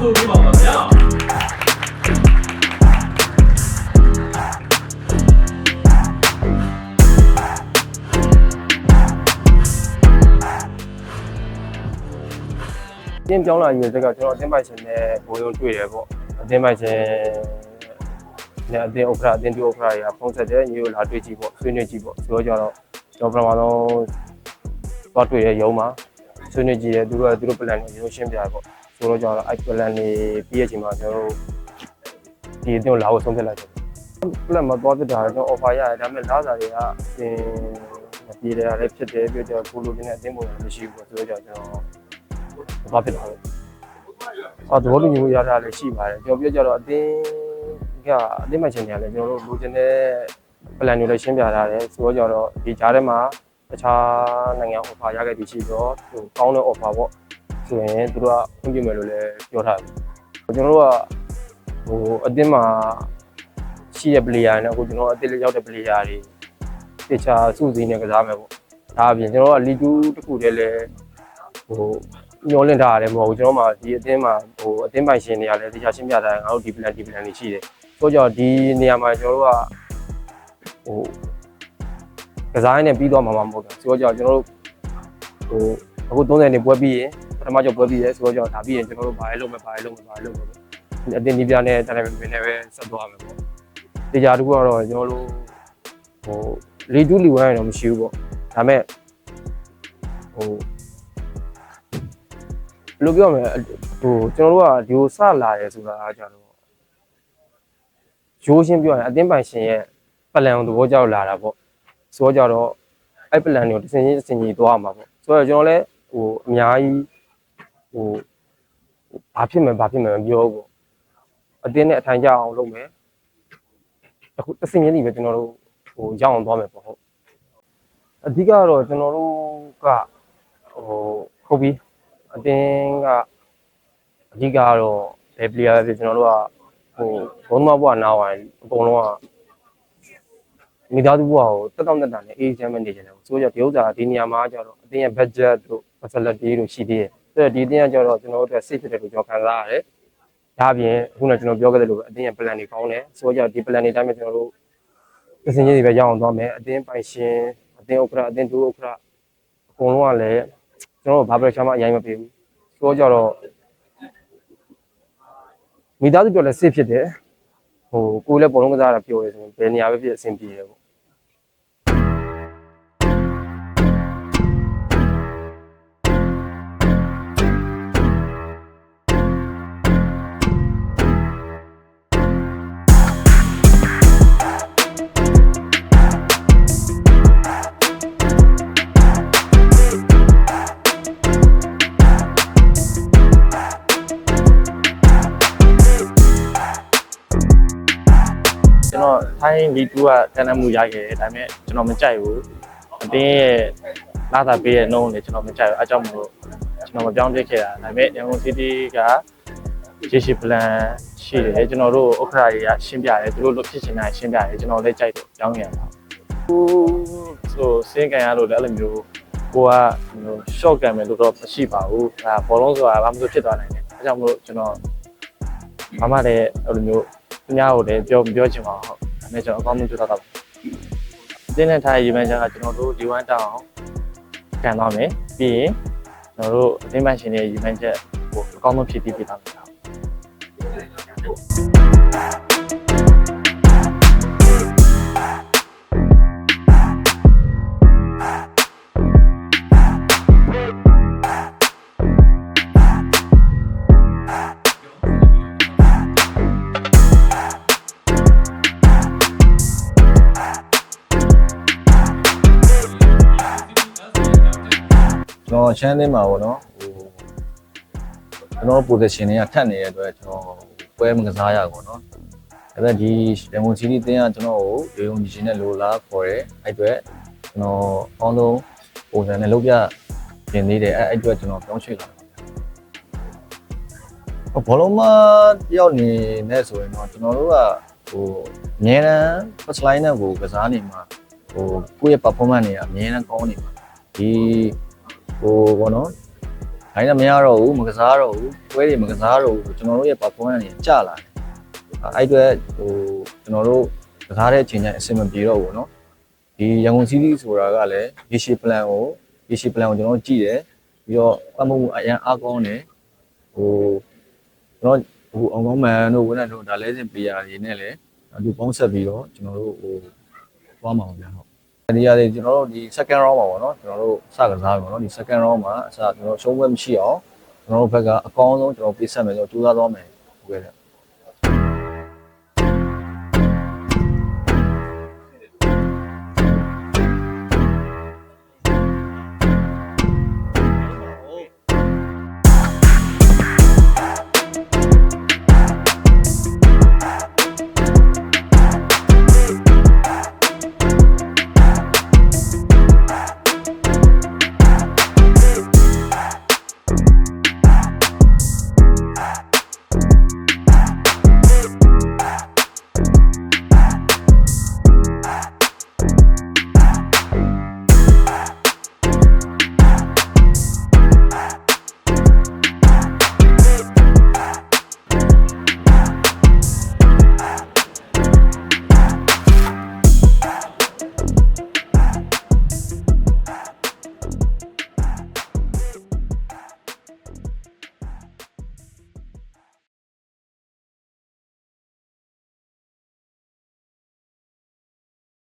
တင်းပြောင်းလာရည်စက်ကကျွန်တော်အတင်းပိုက်ရှင်နဲ့ဘိုးရုံတွေ့တယ်ပေါ့အတင်းပိုက်ရှင်နဲ့အတင်းဥက္ခရာအတင်းတူဥက္ခရာတွေကဖုံးဆက်တယ်ညီတို့လာတွေ့ကြည့်ပေါ့ဆွေးနွေးကြည့်ပေါ့ဆိုတော့ကြတော့ကျွန်တော်ပထမဆုံးသွားတွေ့ရရုံမှာဆွေးနွေးကြည့်တယ်သူတို့ကသူတို့ plan ကိုကျွန်တော်ရှင်းပြတယ်ပေါ့ ဆိုတော့ကြတော့အဲ့ plan တွေပြီးရချိန်မှာကျွန်တော်တို့ဒီအတင်းကိုလာဖို့ဆုံးဖြတ်လိုက်တယ် plan မှာသွားပြတာကျွန်တော် offer ရတယ်ဒါပေမဲ့လာစားတွေကအတင်းမပြေတယ်လည်းဖြစ်တယ်ပြီးတော့ကိုလိုချင်တဲ့အတင်းပုံစံမရှိဘူးပေါ့ဆိုတော့ကြတော့ကျွန်တော်ဘာဖြစ်တာလဲအော်သဘောတူညီမှုရတာလည်းရှိပါတယ်ကျွန်တော်ပြောကြတော့အတင်းကအတင်းမချင်တယ်လည်းကျွန်တော်တို့လိုချင်တဲ့ plan တွေလည်းရှင်းပြထားတယ်ဆိုတော့ကြတော့ဒီကြားထဲမှာတခြားနိုင်ငံ offer ရခဲ့ပြီးရှိတော့ဟိုကောင်းတဲ့ offer ပေါ့ ဆိုရင်သူတို့ကခွင့်ပြုမယ်လို့လည်းပြောထားတယ်ကျွန်တော်တို့ကဟိုအတင်းမှာရှိတဲ့ player နဲ့အခုကျွန်တော်အတင်းလေးရောက်တဲ့ player တွေတခြားစုစည်းနေကစားမယ်ပေါ့ဒါအပြင်ကျွန်တော်က league 2တစ်ခုတည်းလည်းဟိုညှောလင့်ထားရတယ်မဟုတ်ဘူးကျွန်တော်မှဒီအတင်းမှာဟိုအတင်းပိုင်ရှင်တွေကလည်းတရားရှင်းပြထားတယ်ငါတို့ဒီ plan ဒီ plan တွေရှိတယ်ဆိုတော့ဒီနေရာမှာကျွန်တော်တို့ကဟိုကစားရင်းနဲ့ပြီးသွားမှာမဟုတ်ဘူးဆိုတော့ကျွန်တော်တို့ဟိုအခု30နေပွဲပြီးရင် ပထမကျော်ပွဲပြီးရဲဆိုတော့ဒါပြီးရင်ကျွန်တော်တို့ဘာလဲလုပ်မယ်ဘာလဲလုပ်မယ်ဘာလဲလုပ်မယ်အတင်းဒီပြနဲ့တန်တယ်ပင်နဲ့ပဲဆက်သွားမယ်ပေါ့တရားတခုကတော့ကျွန်တော်တို့ဟိုလီတူးလီဝိုင်းတော့မရှိဘူးပေါ့ဒါမဲ့ဟိုဘယ်လိုပြောမလဲဟိုကျွန်တော်တို့ကဒီကိုစလာရဲဆိုတာကကြတော့ရိုးရှင်းပြောရင်အတင်းပိုင်ရှင်ရဲ့ပလန်ကိုသဘောကျလာတာပေါ့ဆိုတော့ကြတော့အဲ့ပလန်တွေကိုတစ်စင်ချင်းတစ်စင်ချင်းသွားမှာပေါ့ဆိုတော့ကျွန်တော်လည်းဟိုအများကြီး ဟိုဘာဖြစ်မယ်ဘာဖြစ်မယ်မပြောဘူးပေါ့အတင်းနဲ့အထိုင်ကြအောင်လုပ်မယ်အခုတစ်စင်ချင်းကြီးပဲကျွန်တော်တို့ဟိုရအောင်သွားမယ်ပေါ့ဟုတ်အဓိကတော့ကျွန်တော်တို့ကဟိုဟုတ်ပြီအတင်းကအဓိကကတော့ဘယ် player ပဲဖြစ်ကျွန်တော်တို့ကဟိုဘုံမဘွားနားဝိုင်းအကုန်လုံးကမိသားစုဘွားကိုတက်တောင့်တက်တာနဲ့အေးချမ်းမနေကြတယ်ဆိုတော့ဒီဥစ္စာဒီနေရာမှာကျတော့အတင်းရဲ့ budget တို့ facility တို့ရှိသေးတယ်ဆို တော့ဒီအတင်းကကျတော့ကျွန်တော်တို့အတွက် safe ဖြစ်တယ်လို့ကျွန်တော်ခံစားရတယ်ဒါအပြင်ခုနကကျွန်တော်ပြောခဲ့တဲ့လိုပဲအတင်းရဲ့ plan တွေကောင်းတယ်ဆိုတော့ဒီ plan တွေတိုင်းမှာကျွန်တော်တို့ပစင်ကြီးတွေပဲရအောင်သွားမယ်အတင်းပိုင်ရှင်အတင်းဥက္ကရာအတင်းဒုဥက္ကရာအကုန်လုံးကလည်းကျွန်တော်တို့ဘာပဲချမ်းမအရင်မပေးဘူးဆိုကြတော့မိသားစုပြောလဲစစ်ဖြစ်တယ်ဟိုကိုယ်လည်းဘောလုံးကစားတာပြောရဲဆိုရင်ဘယ်နေရာပဲဖြစ်အဆင်ပြေတယ်ပေါ့ ကျွန်တော်ထိုင်းလီတူကတန်တမှုရခဲ့တယ်ဒါပေမဲ့ကျွန်တော်မကြိုက်ဘူးအတင်းရဲ့လာတာပေးရဲ့နှုံးလေကျွန်တော်မကြိုက်ဘူးအဲကြောင့်မလို့ကျွန်တော်မပြောင်းပြစ်ခဲ့တာဒါပေမဲ့ရန်ကုန်စီးတီးကရေရှိပလန်ရှိတယ်ကျွန်တော်တို့ဥက္ခရာတွေကရှင်းပြတယ်သူတို့လို့ဖြစ်ချင်တာရှင်းပြတယ်ကျွန်တော်လည်းကြိုက်တယ်ပြောင်းရတာဆိုစင်းကန်ရလို့လည်းအဲ့လိုမျိုးကိုကဟို short ကန်မယ်လို့တော့မရှိပါဘူးဒါဘောလုံးဆိုတာဘာမှမဖြစ်သွားနိုင်တယ်အဲကြောင့်မလို့ကျွန်တော်ဘာမှလည်းအဲ့လိုမျိုး သူများကိုလည်းပြောပြောချင်ပါဟုတ်ဒါပေမဲ့ကျွန်တော်အကောင်းဆုံးကြိုးစားတော့တင်းနဲ့ထားရေးမှန်းချက်ကကျွန်တော်တို့ဒီဝမ်တောင်းကန်သွားမယ်ပြီးရင်ကျွန်တော်တို့အသိမှန်ရှင်ရဲ့ရေးမှန်းချက်ဟိုအကောင်းဆုံးဖြည့်တည်ပေးသွားမယ် ကျွန်တော် channel မှာပေါ့နော်ဟိုကျွန်တော် position တွေကထပ်နေတဲ့အတွက်ကျွန်တော်ပွဲမကစားရဘူးပေါ့နော်ဒါပေမဲ့ဒီ Lemon City တင်းကကျွန်တော်ကိုရုံကြီးနဲ့လိုလားခေါ်တယ်အဲ့အတွက်ကျွန်တော်အောင်းဆုံးပုံစံနဲ့လုပ်ပြပြင်သေးတယ်အဲ့အဲ့အတွက်ကျွန်တော်ပြောင်းရွှေ့လာတယ်ဘောလုံးမတယောက်နေနဲ့ဆိုရင်တော့ကျွန်တော်တို့ကဟိုအများတန်း first line နဲ့ကိုကစားနေမှာဟိုကိုယ့်ရဲ့ performance တွေကအများတန်းကောင်းနေမှာဒီ ဟိုဘောနော် ဒါနဲ့မရတော့ဘူးမကစားတော့ဘူးပွဲတွေမကစားတော့ဘူးကျွန်တော်တို့ရဲ့ performance တွေကျလာတယ်အဲ့အတွက်ဟိုကျွန်တော်တို့ကစားတဲ့အချိန်ကျရင်အဆင်မပြေတော့ဘူးเนาะဒီရန်ကုန်စီးစီးဆိုတာကလည်းရေရှည် plan ကိုရေရှည် plan ကိုကျွန်တော်တို့ကြည့်တယ်ပြီးတော့ပတ်မှုအရန်အားကောင်းတယ်ဟိုကျွန်တော်ဟိုအောင်ကောင်းမန်တို့ဝန်ထမ်းတို့ဒါလဲစဉ် player တွေနဲ့လည်းဒီပေါင်းဆက်ပြီးတော့ကျွန်တော်တို့ဟိုသွားမှာပါဗျာဟုတ် ဒီရတယ်ကျွန်တော်တို့ဒီ second round မှာပေါ့နော်ကျွန်တော်တို့စကစားပြီပေါ့နော်ဒီ second round မှာအစကျွန်တော်ရှုံးပွဲမရှိအောင်ကျွန်တော်တို့ဘက်ကအကောင်းဆုံးကျွန်တော်ပေးဆက်မယ်ဆိုတော့ကြိုးစားသွားမယ်ဟုတ်ကဲ့